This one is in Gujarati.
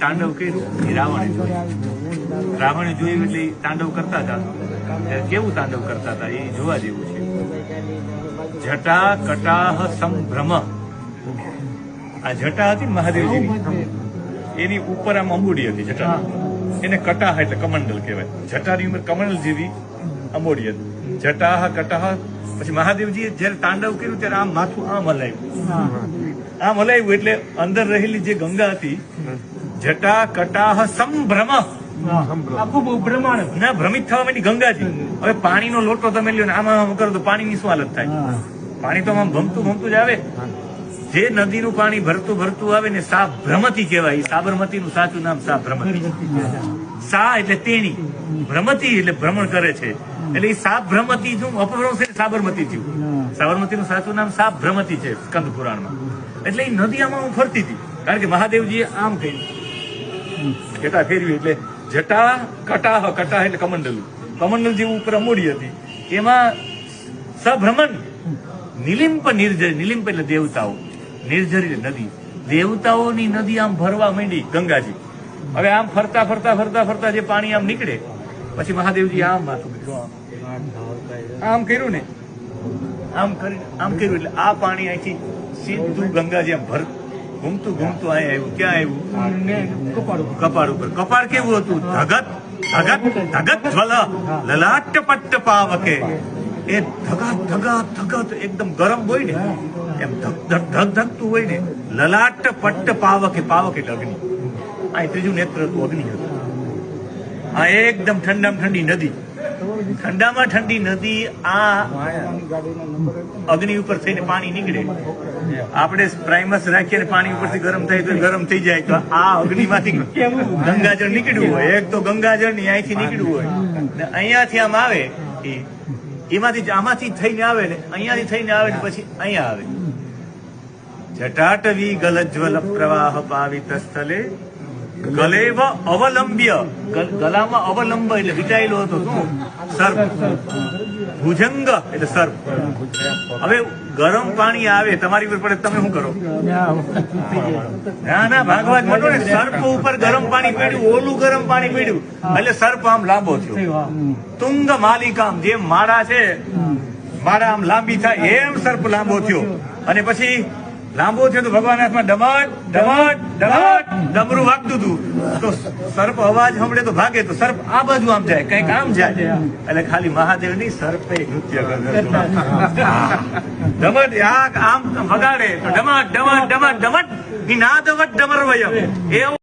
તાંડવ કર્યું એ રાવણે જોયું. રાવણે જોયું એટલે તાંડવ કરતા હતા. ત્યારે કેવું તાંડવ કરતા હતા એ જોવા જેવું છે. જટા કટાહ સંભ્રમ. આ જટા હતી મહાદેવજીની? એની ઉપર આમ અંબુડી હતી જટા. એને કટાહ એટલે કમંડલ કહેવાય. જટાની ઉંમર કમંડલ જેવી અંબોડી હતી. જટાહ કટાહ. પછી મહાદેવજીએ જ્યારે તાંડવ કર્યું ત્યારે આમ માથું આમ હલાવ્યું. આમ હલાવ્યું એટલે અંદર રહેલી જે ગંગા હતી જટા કટાહ સંભ્રમ. આખું બ્રહ્માંડ ના ભ્રમિત થવા માંડી ગંગાજી. હવે પાણીનો લોટો તમે લ્યો ને આમાં આમ કરો તો પાણીની શું હાલત થાય? પાણી તો આમ ભમતું ભમતું જ આવે. જે નદીનું પાણી ભરતું ભરતું આવે ને સા ભ્રમતી કહેવાય. સાબરમતી નું સાચું નામ સા ભ્રમતી. સા એટલે તેણી. ભ્રમતી એટલે ભ્રમણ કરે છે. એટલે એ સાપ ભ્રમતી નું અપભ્રંશ છે સાબરમતી થયું. સાબરમતીનું સાચું નામ સાપ ભ્રમતી છે સ્કંદ પુરાણમાં એટલે એ નદી આમાં હું ફરતી હતી. કારણ કે મહાદેવજીએ આમ કર્યું જટા ફેરવી એટલે જટા, કટાહ કટાહ એટલે કમંડલ. કમંડલ જેવું ઉપર અમૂડી હતી, એમાં સભ્રમણ નિલિંપ નિર્જર નિલિંપ એટલે દેવતાઓ. નિર્જરી નદી. દેવતાઓની નદી આમ ભરવા માંડી ગંગાજી. હવે આમ ફરતા ફરતા ફરતા ફરતા જે પાણી આમ નીકળે, પછી મહાદેવજી આમ. આમ કર્યું ને? આમ કરી, આમ કર્યું એટલે આ પાણી અહીંથી સીધું ગંગાજી આમ ભર ઘૂમતું ઘૂમતું અહીં આવ્યું. ક્યાં આવ્યું? કપાળ ઉપર. કપાળ કેવું હતું? ધગત ધગત ધગત જ્વલ. લલાટ પટ્ટ પાવકે. એ ધગત ધગત ધગત એકદમ ગરમ હોય ને, એમ ધક ધક ધક ધકતું હોય ને લલાટ પટ્ટ પાવકે, પાવક એટલે અગ્નિ. આ ત્રીજું નેત્ર હતું અગ્નિ હતું. આ એકદમ ઠંડામાં ઠંડી નદી. ઠંડામાં ઠંડી નદી, આ અગ્નિ ઉપર થઈને પાણી નીકળે. આપણે પ્રાઇમસ રાખીએ પાણી ઉપરથી ગરમ થાય તો ગરમ થઈ જાય. તો આ અગ્નિમાંથી ગંગાજળ નીકળ્યું હોય? એક તો ગંગાજળની અહીંથી નીકળ્યું હોય. અહીંયાથી આમ આવે એ. એમાંથી આમાંથી થઈને આવે ને અહીંયાથી થઈને આવે ને પછી અહીંયા આવે. જટાટવી ગલજ્વલ પ્રવાહ પાવિત સ્થલે ગલેવ અવલંબ્ય. ગલામાં અવલંબ એટલે વિટાયેલો હતો શું? સર્પ. ભુજંગ એટલે સર્પ. હવે ગરમ પાણી આવે, તમારી ઉપર પડે તમે શું કરો? ના ના ભાગવા જ ને સર્પ ઉપર ગરમ પાણી પીડ્યું, ઓલું ગરમ પાણી પીડ્યું. એટલે સર્પ આમ લાંબો થયો. તુંગ માલિકામ જેમ માળા છે, માળા આમ લાંબી થાય, એમ સર્પ લાંબો થયો. અને પછી લાંબો થયું ભગવાન હાથમાં ડમટ ડમટ ડમટ ડમરું વાગતું હતું. તો સર્પ અવાજ સાંભળે તો ભાગે, તો સર્પ આ બાજુ આમ જાય, કંઈક આમ જાય. એટલે ખાલી મહાદેવની સર્પે નૃત્ય ડમટ આમ વગાડે તો ડમટ ડમટ ડમટ ડમટ ડમર ડમરવયમ એવું